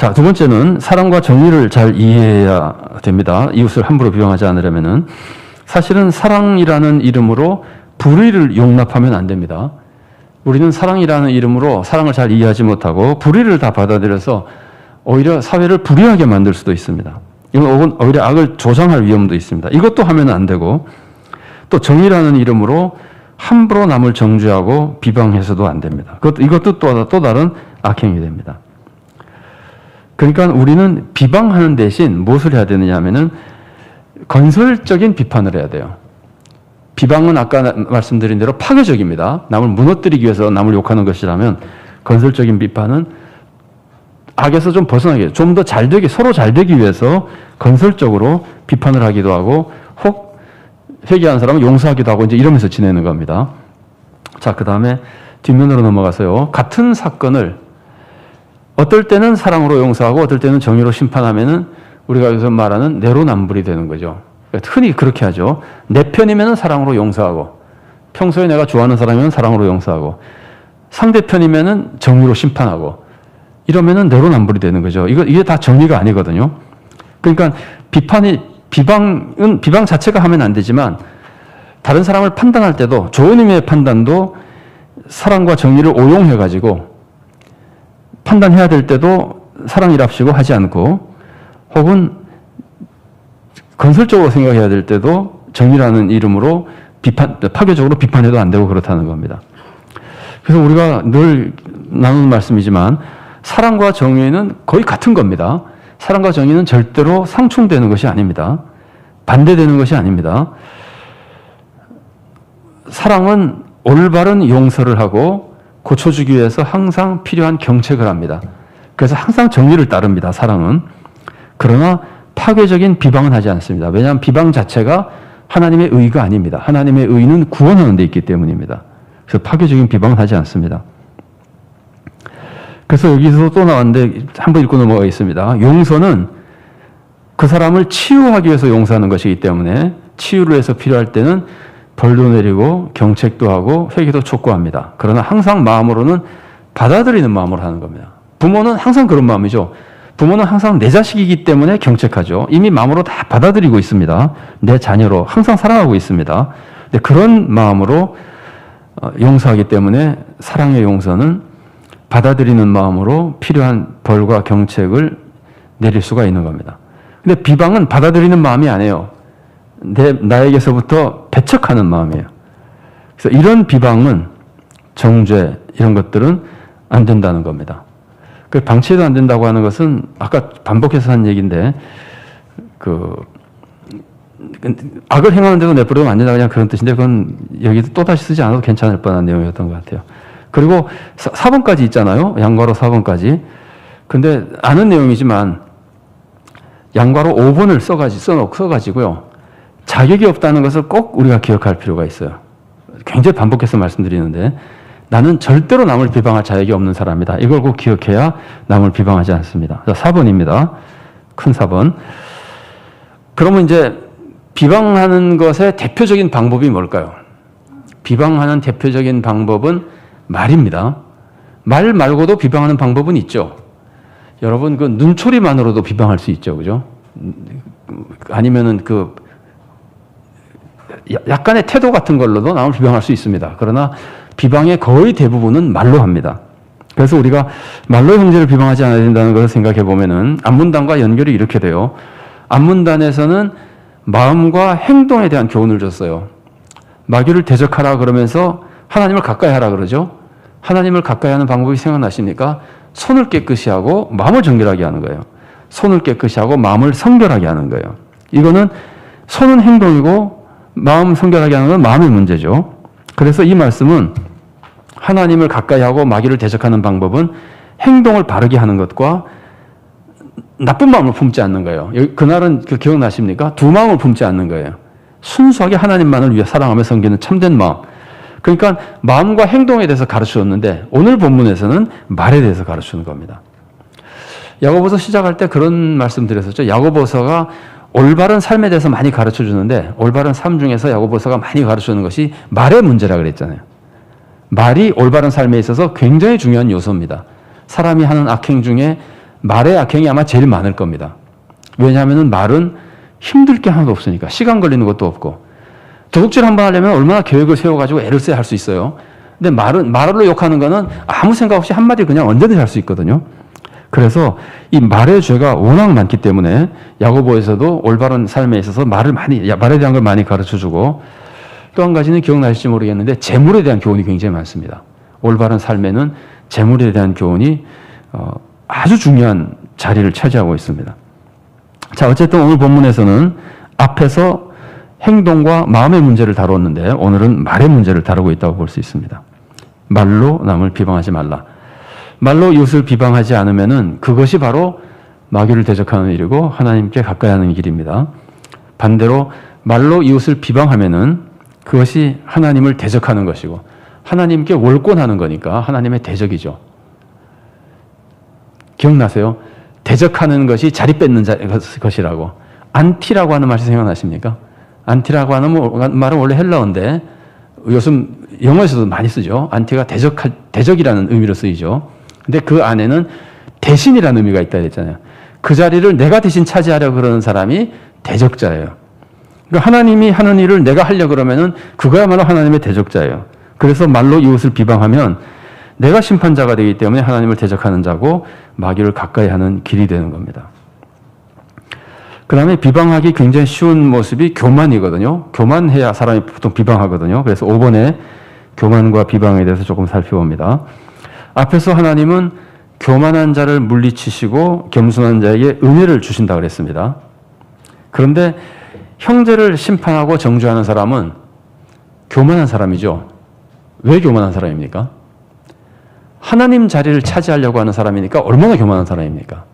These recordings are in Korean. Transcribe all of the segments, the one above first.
자, 두 번째는 사랑과 정의를 잘 이해해야 됩니다. 이웃을 함부로 비방하지 않으려면은 사실은 사랑이라는 이름으로 불의를 용납하면 안 됩니다. 우리는 사랑이라는 이름으로 사랑을 잘 이해하지 못하고 불의를 다 받아들여서 오히려 사회를 불의하게 만들 수도 있습니다. 이건 오히려 악을 조장할 위험도 있습니다. 이것도 하면 안 되고 또 정의라는 이름으로 함부로 남을 정죄하고 비방해서도 안 됩니다. 그것, 이것도 또, 또 다른 악행이 됩니다. 그러니까 우리는 비방하는 대신 무엇을 해야 되느냐 하면은 건설적인 비판을 해야 돼요. 비방은 아까 나- 말씀드린 대로 파괴적입니다. 남을 무너뜨리기 위해서 남을 욕하는 것이라면 건설적인 비판은 악에서 좀 벗어나게, 좀 더 잘 되게, 서로 잘 되기 위해서 건설적으로 비판을 하기도 하고 혹 회개한 사람은 용서하기도 하고 이제 이러면서 지내는 겁니다. 자, 그 다음에 뒷면으로 넘어가서요. 같은 사건을 어떨 때는 사랑으로 용서하고 어떨 때는 정의로 심판하면은 우리가 여기서 말하는 내로남불이 되는 거죠. 그러니까 흔히 그렇게 하죠. 내 편이면 사랑으로 용서하고 평소에 내가 좋아하는 사람이면 사랑으로 용서하고 상대편이면은 정의로 심판하고 이러면은 내로남불이 되는 거죠. 이거 이게 다 정의가 아니거든요. 그러니까 비판이 비방은 비방 자체가 하면 안 되지만 다른 사람을 판단할 때도 좋은 의미의 판단도 사랑과 정의를 오용해 가지고 판단해야 될 때도 사랑이랍시고 하지 않고 혹은 건설적으로 생각해야 될 때도 정의라는 이름으로 비판 파괴적으로 비판해도 안 되고 그렇다는 겁니다. 그래서 우리가 늘 나누는 말씀이지만 사랑과 정의는 거의 같은 겁니다. 사랑과 정의는 절대로 상충되는 것이 아닙니다. 반대되는 것이 아닙니다. 사랑은 올바른 용서를 하고 고쳐주기 위해서 항상 필요한 경책을 합니다. 그래서 항상 정의를 따릅니다. 사랑은. 그러나 파괴적인 비방은 하지 않습니다. 왜냐하면 비방 자체가 하나님의 의가 아닙니다. 하나님의 의는 구원하는 데 있기 때문입니다. 그래서 파괴적인 비방은 하지 않습니다. 그래서 여기서 또 나왔는데 한 번 읽고 넘어가겠습니다. 용서는 그 사람을 치유하기 위해서 용서하는 것이기 때문에 치유를 해서 필요할 때는 벌도 내리고 경책도 하고 회개도 촉구합니다. 그러나 항상 마음으로는 받아들이는 마음으로 하는 겁니다. 부모는 항상 그런 마음이죠. 부모는 항상 내 자식이기 때문에 경책하죠. 이미 마음으로 다 받아들이고 있습니다. 내 자녀로 항상 사랑하고 있습니다. 근데 그런 마음으로 어, 용서하기 때문에 사랑의 용서는 받아들이는 마음으로 필요한 벌과 경책을 내릴 수가 있는 겁니다. 근데 비방은 받아들이는 마음이 아니에요. 내, 나에게서부터 배척하는 마음이에요. 그래서 이런 비방은 정죄, 이런 것들은 안 된다는 겁니다. 그 방치해도 안 된다고 하는 것은 아까 반복해서 한 얘기인데, 그, 악을 행하는데도 내버려두면 안 된다 그냥 그런 뜻인데 그건 여기도 또다시 쓰지 않아도 괜찮을 뻔한 내용이었던 것 같아요. 그리고 4, 번까지 있잖아요. 양과로 4번까지. 근데 아는 내용이지만 양과로 5번을 써가지, 써놓, 써가지고요. 자격이 없다는 것을 꼭 우리가 기억할 필요가 있어요. 굉장히 반복해서 말씀드리는데 나는 절대로 남을 비방할 자격이 없는 사람이다. 이걸 꼭 기억해야 남을 비방하지 않습니다. 자, 4번입니다. 큰 4번. 그러면 이제 비방하는 것의 대표적인 방법이 뭘까요? 비방하는 대표적인 방법은 말입니다. 말 말고도 비방하는 방법은 있죠. 여러분 그 눈초리만으로도 비방할 수 있죠, 그죠? 아니면은 그 야- 약간의 태도 같은 걸로도 남을 비방할 수 있습니다. 그러나 비방의 거의 대부분은 말로 합니다. 그래서 우리가 말로 형제를 비방하지 않아야 된다는 것을 생각해 보면은 안문단과 연결이 이렇게 돼요. 안문단에서는 마음과 행동에 대한 교훈을 줬어요. 마귀를 대적하라 그러면서 하나님을 가까이 하라 그러죠. 하나님을 가까이 하는 방법이 생각나십니까? 손을 깨끗이 하고 마음을 정결하게 하는 거예요. 손을 깨끗이 하고 마음을 성결하게 하는 거예요. 이거는 손은 행동이고 마음 성결하게 하는 건 마음의 문제죠. 그래서 이 말씀은 하나님을 가까이 하고 마귀를 대적하는 방법은 행동을 바르게 하는 것과 나쁜 마음을 품지 않는 거예요. 그날은 그 기억나십니까? 두 마음을 품지 않는 거예요. 순수하게 하나님만을 위해 사랑하며 섬기는 참된 마음. 그러니까 마음과 행동에 대해서 가르쳐줬는데 오늘 본문에서는 말에 대해서 가르치는 겁니다. 야고보서 시작할 때 그런 말씀 드렸었죠. 야고보서가 올바른 삶에 대해서 많이 가르쳐 주는데 올바른 삶 중에서 야고보서가 많이 가르쳐 주는 것이 말의 문제라 그랬잖아요. 말이 올바른 삶에 있어서 굉장히 중요한 요소입니다. 사람이 하는 악행 중에 말의 악행이 아마 제일 많을 겁니다. 왜냐하면 말은 힘들 게 하나도 없으니까 시간 걸리는 것도 없고 도둑질 한 번 하려면 얼마나 계획을 세워가지고 애를 써야 할 수 있어요. 근데 말은 말로 욕하는 거는 아무 생각 없이 한마디 그냥 언제든지 할 수 있거든요. 그래서 이 말의 죄가 워낙 많기 때문에 야고보에서도 올바른 삶에 있어서 말을 많이 야, 말에 대한 걸 많이 가르쳐 주고 또 한 가지는 기억나실지 모르겠는데 재물에 대한 교훈이 굉장히 많습니다. 올바른 삶에는 재물에 대한 교훈이 어, 아주 중요한 자리를 차지하고 있습니다. 자, 어쨌든 오늘 본문에서는 앞에서 행동과 마음의 문제를 다뤘는데 오늘은 말의 문제를 다루고 있다고 볼 수 있습니다. 말로 남을 비방하지 말라. 말로 이웃을 비방하지 않으면은 그것이 바로 마귀를 대적하는 일이고 하나님께 가까이 하는 길입니다. 반대로 말로 이웃을 비방하면은 그것이 하나님을 대적하는 것이고 하나님께 월권하는 거니까 하나님의 대적이죠. 기억나세요? 대적하는 것이 자리 뺏는 자, 것이라고. 안티라고 하는 말이 생각나십니까? 안티라고 하는 뭐- 말은 원래 헬라어인데 요즘 영어에서도 많이 쓰죠. 안티가 대적, 대적이라는 의미로 쓰이죠. 근데 그 안에는 대신이라는 의미가 있다 그랬잖아요. 그 자리를 내가 대신 차지하려 그러는 사람이 대적자예요. 그러니까 하나님이 하는 일을 내가 하려 그러면은 그거야말로 하나님의 대적자예요. 그래서 말로 이웃을 비방하면 내가 심판자가 되기 때문에 하나님을 대적하는 자고 마귀를 가까이 하는 길이 되는 겁니다. 그 다음에 비방하기 굉장히 쉬운 모습이 교만이거든요. 교만해야 사람이 보통 비방하거든요. 그래서 5번에 교만과 비방에 대해서 조금 살펴봅니다. 앞에서 하나님은 교만한 자를 물리치시고 겸손한 자에게 은혜를 주신다 그랬습니다. 그런데 형제를 심판하고 정죄하는 사람은 교만한 사람이죠. 왜 교만한 사람입니까? 하나님 자리를 차지하려고 하는 사람이니까 얼마나 교만한 사람입니까?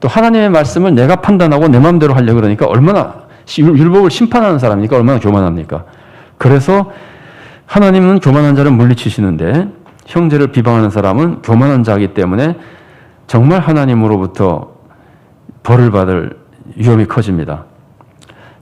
또 하나님의 말씀을 내가 판단하고 내 마음대로 하려고 그러니까 얼마나 율- 율법을 심판하는 사람이니까 얼마나 교만합니까? 그래서 하나님은 교만한 자를 물리치시는데 형제를 비방하는 사람은 교만한 자이기 때문에 정말 하나님으로부터 벌을 받을 위험이 커집니다.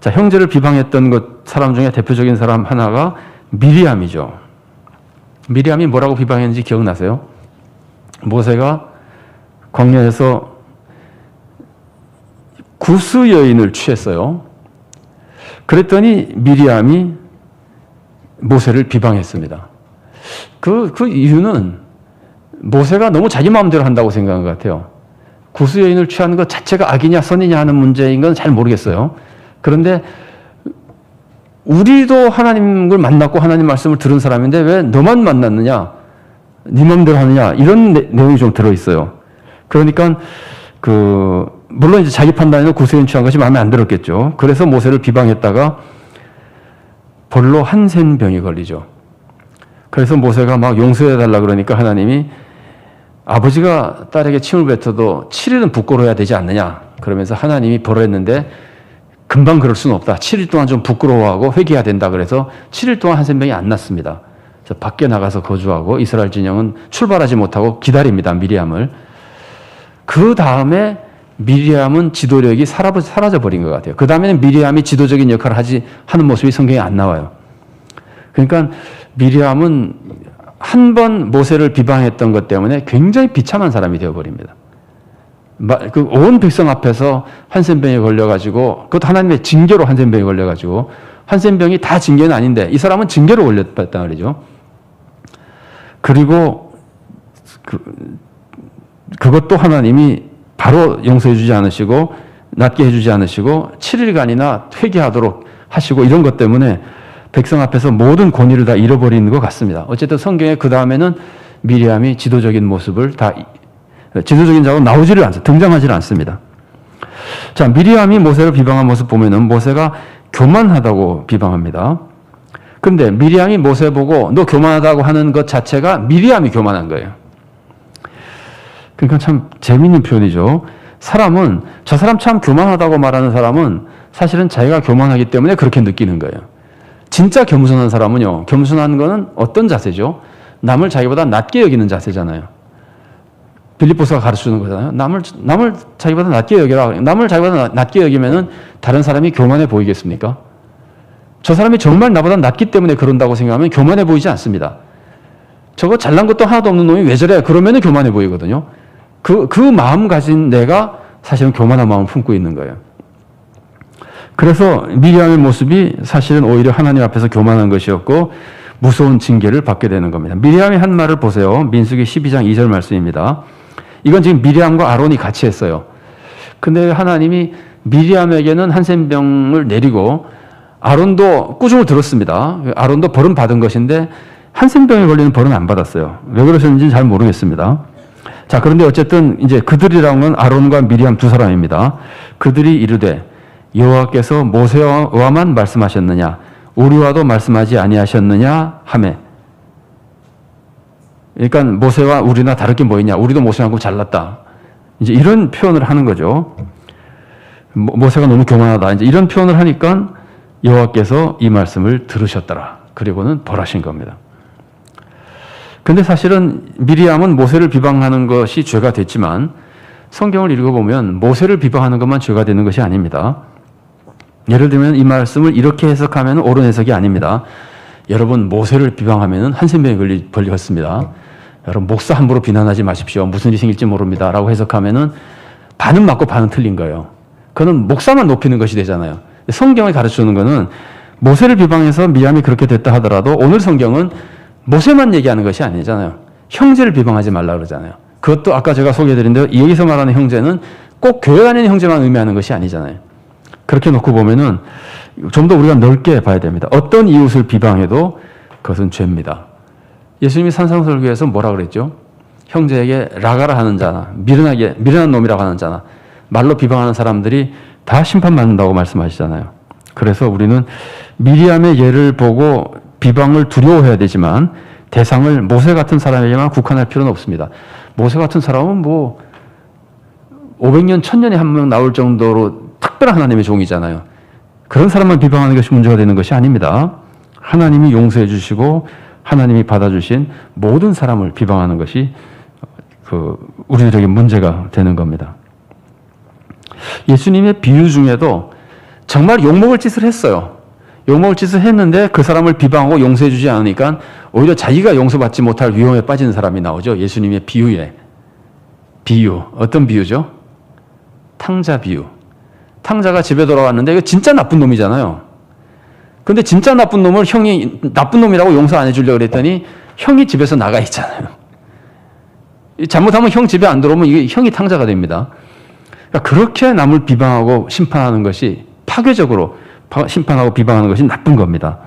자, 형제를 비방했던 것 사람 중에 대표적인 사람 하나가 미리암이죠. 미리암이 뭐라고 비방했는지 기억나세요? 모세가 광야에서 구스 여인을 취했어요. 그랬더니 미리암이 모세를 비방했습니다. 그, 그 이유는 모세가 너무 자기 마음대로 한다고 생각한 것 같아요. 구스 여인을 취하는 것 자체가 악이냐 선이냐 하는 문제인 건 잘 모르겠어요. 그런데 우리도 하나님을 만났고 하나님 말씀을 들은 사람인데 왜 너만 만났느냐? 네 마음대로 하느냐? 이런 내, 내용이 좀 들어 있어요. 그러니까 그 물론 이제 자기 판단에는 구세인 취한 것이 마음에 안 들었겠죠. 그래서 모세를 비방했다가 벌로 한센병이 걸리죠. 그래서 모세가 막 용서해 달라 그러니까 하나님이 아버지가 딸에게 침을 뱉어도 7일은 부끄러워야 되지 않느냐. 그러면서 하나님이 벌했는데 금방 그럴 수는 없다. 7일 동안 좀 부끄러워하고 회개해야 된다. 그래서 7일 동안 한센병이 안 났습니다. 그래서 밖에 나가서 거주하고 이스라엘 진영은 출발하지 못하고 기다립니다. 미리암을. 그 다음에 미리암은 지도력이 사라져 버린 것 같아요. 그 다음에는 미리암이 지도적인 역할을 하지 하는 모습이 성경에 안 나와요. 그러니까 미리암은 한 번 모세를 비방했던 것 때문에 굉장히 비참한 사람이 되어버립니다. 그온 백성 앞에서 한센병에 걸려가지고 그것도 하나님의 징계로 한센병에 걸려가지고 한센병이 다 징계는 아닌데 이 사람은 징계로 걸렸단 말이죠. 그리고 그, 그것도 하나님이 바로 용서해 주지 않으시고 낫게 해 주지 않으시고 7일간이나 회개하도록 하시고 이런 것 때문에 백성 앞에서 모든 권위를 다 잃어버리는 것 같습니다. 어쨌든 성경에 그 다음에는 미리암이 지도적인 모습을 다 지도적인 자로 나오지를 않습니다. 등장하지를 않습니다. 자, 미리암이 모세를 비방한 모습 보면은 모세가 교만하다고 비방합니다. 근데 미리암이 모세 보고 너 교만하다고 하는 것 자체가 미리암이 교만한 거예요. 그러니까 참 재밌는 표현이죠. 사람은 저 사람 참 교만하다고 말하는 사람은 사실은 자기가 교만하기 때문에 그렇게 느끼는 거예요. 진짜 겸손한 사람은요. 겸손한 거는 어떤 자세죠? 남을 자기보다 낮게 여기는 자세잖아요. 빌립보서가 가르치는 거잖아요. 남을 남을 자기보다 낮게 여기라. 남을 자기보다 낮게 여기면은 다른 사람이 교만해 보이겠습니까? 저 사람이 정말 나보다 낫기 때문에 그런다고 생각하면 교만해 보이지 않습니다. 저거 잘난 것도 하나도 없는 놈이 왜 저래? 그러면은 교만해 보이거든요. 그, 그 마음 가진 내가 사실은 교만한 마음을 품고 있는 거예요. 그래서 미리암의 모습이 사실은 오히려 하나님 앞에서 교만한 것이었고 무서운 징계를 받게 되는 겁니다. 미리암이 한 말을 보세요. 민수기 12장 2절 말씀입니다. 이건 지금 미리암과 아론이 같이 했어요. 근데 하나님이 미리암에게는 한센병을 내리고 아론도 꾸중을 들었습니다. 아론도 벌은 받은 것인데 한센병에 걸리는 벌은 안 받았어요. 왜 그러셨는지는 잘 모르겠습니다. 자, 그런데 어쨌든 이제 그들이라는 건 아론과 미리암 두 사람입니다. 그들이 이르되 여호와께서 모세와만 말씀하셨느냐? 우리와도 말씀하지 아니하셨느냐? 하매. 그러니까 모세와 우리나 다를 게 뭐 있냐? 우리도 모세하고 잘났다. 이제 이런 표현을 하는 거죠. 모- 모세가 너무 교만하다. 이제 이런 표현을 하니까 여호와께서 이 말씀을 들으셨더라. 그리고는 벌하신 겁니다. 근데 사실은 미리암은 모세를 비방하는 것이 죄가 됐지만 성경을 읽어보면 모세를 비방하는 것만 죄가 되는 것이 아닙니다. 예를 들면 이 말씀을 이렇게 해석하면 옳은 해석이 아닙니다. 여러분 모세를 비방하면 한센병에 걸리 벌렸습니다. 여러분 목사 함부로 비난하지 마십시오. 무슨 일이 생길지 모릅니다 라고 해석하면은 반은 맞고 반은 틀린 거예요. 그는 목사만 높이는 것이 되잖아요. 성경을 가르치는 거는 모세를 비방해서 미암이 그렇게 됐다 하더라도 오늘 성경은 모세만 얘기하는 것이 아니잖아요. 형제를 비방하지 말라 그러잖아요. 그것도 아까 제가 소개해드린 대로 여기서 말하는 형제는 꼭 교회 다니는 형제만 의미하는 것이 아니잖아요. 그렇게 놓고 보면은 좀 더 우리가 넓게 봐야 됩니다. 어떤 이웃을 비방해도 그것은 죄입니다. 예수님이 산상설교에서 뭐라 그랬죠? 형제에게 라가라 하는 자나 미련하게 미련한 놈이라고 하는 자나 말로 비방하는 사람들이 다 심판받는다고 말씀하시잖아요. 그래서 우리는 미리암의 예를 보고 비방을 두려워해야 되지만 대상을 모세 같은 사람에게만 국한할 필요는 없습니다. 모세 같은 사람은 뭐 500년, 1000년에 한 명 나올 정도로 특별한 하나님의 종이잖아요. 그런 사람만 비방하는 것이 문제가 되는 것이 아닙니다. 하나님이 용서해 주시고 하나님이 받아주신 모든 사람을 비방하는 것이 그 우리들에게 문제가 되는 겁니다. 예수님의 비유 중에도 정말 욕먹을 짓을 했어요. 욕먹을 짓을 했는데 그 사람을 비방하고 용서해 주지 않으니까 오히려 자기가 용서받지 못할 위험에 빠지는 사람이 나오죠. 예수님의 비유에. 비유. 어떤 비유죠? 탕자 비유. 탕자가 집에 돌아왔는데 이거 진짜 나쁜 놈이잖아요. 근데 진짜 나쁜 놈을 형이 나쁜 놈이라고 용서 안 해주려고 그랬더니 형이 집에서 나가 있잖아요. 잘못하면 형 집에 안 들어오면 이게 형이 탕자가 됩니다. 그러니까 그렇게 남을 비방하고 심판하는 것이 파괴적으로 파- 심판하고 비방하는 것이 나쁜 겁니다.